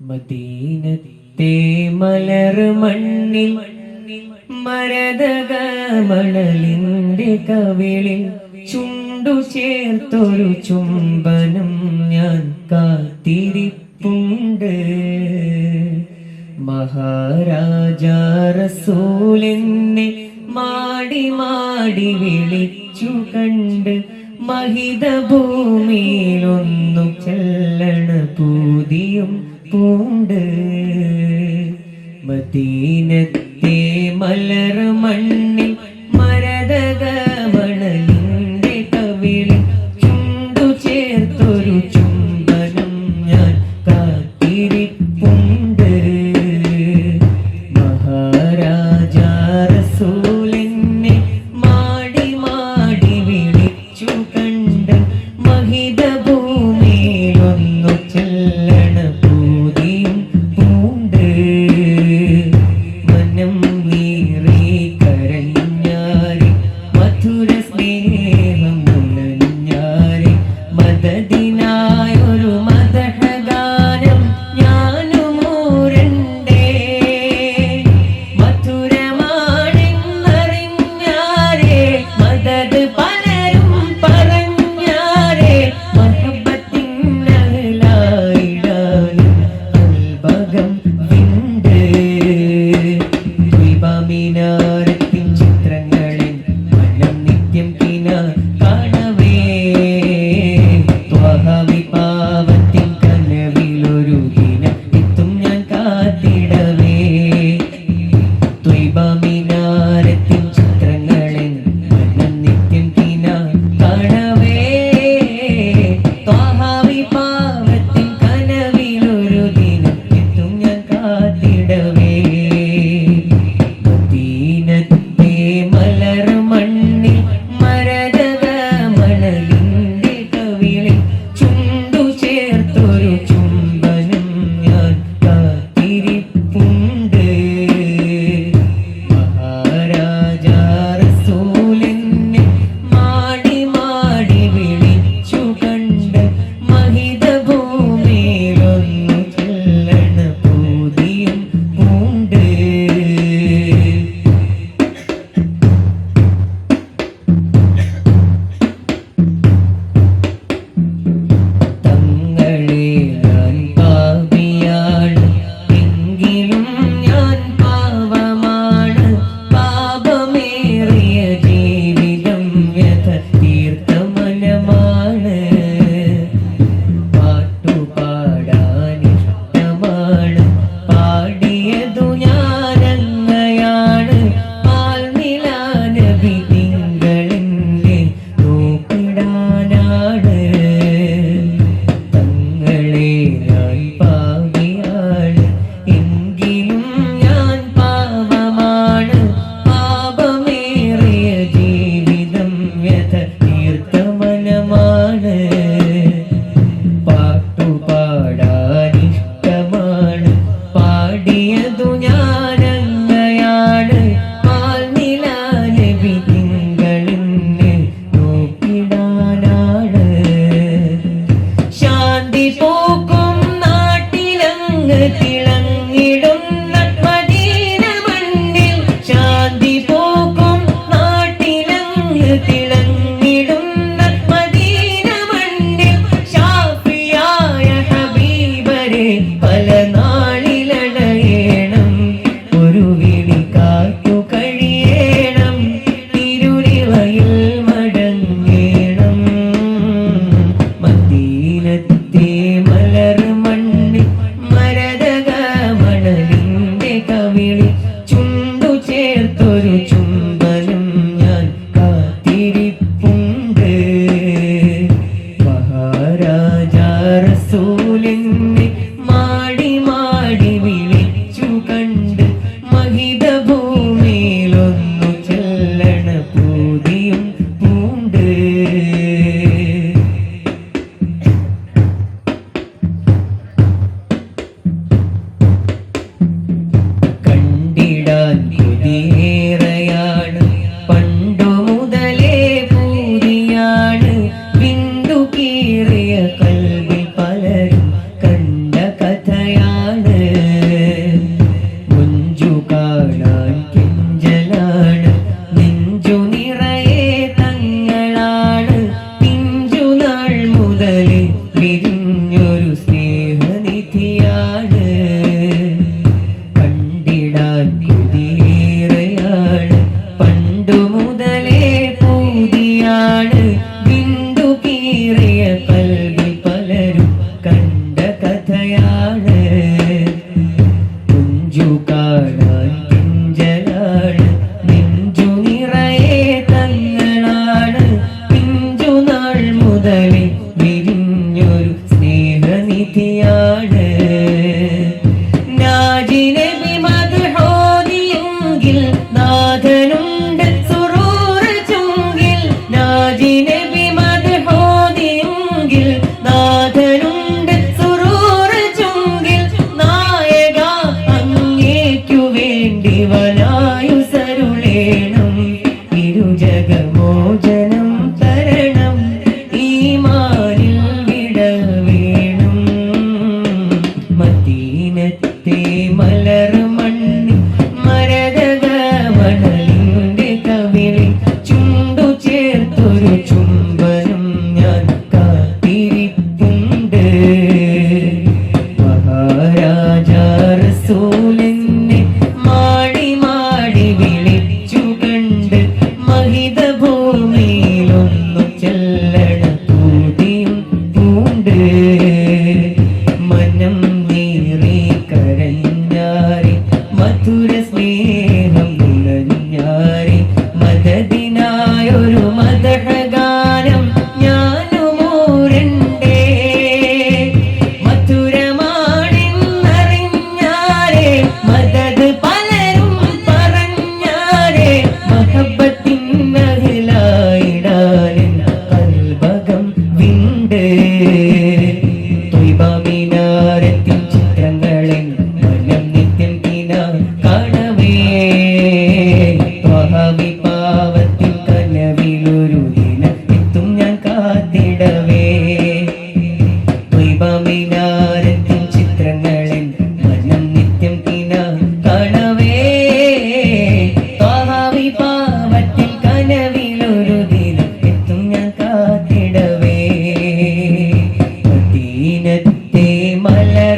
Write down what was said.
മദീനത്തെ മലർ മണ്ണിൽ മരതക മണലിന്റെ കവിളിൽ ചുണ്ടു ചേർത്തൊരു ചുംബനം ഞാൻ കാത്തിരിപ്പുണ്ട്. മഹാരാജ റസൂലെന്നെ മാടി മാടി വിളിച്ചു കണ്ട് മഹിതഭൂമിയിലൊന്നു ചെല്ലണ പൂതിയും പൂണ്ട് മദീനത്തെ മലർമണ്ണിൽ ദീപമിനാരത്തിൽ ചിത്രങ്ങളെ മനം നിത്യം തിന കാണവേ പാവത്തിൽ കനവിലൊരു ദിനം ഞാൻ കാത്തിടവേ. ദീപമിനാ மலர்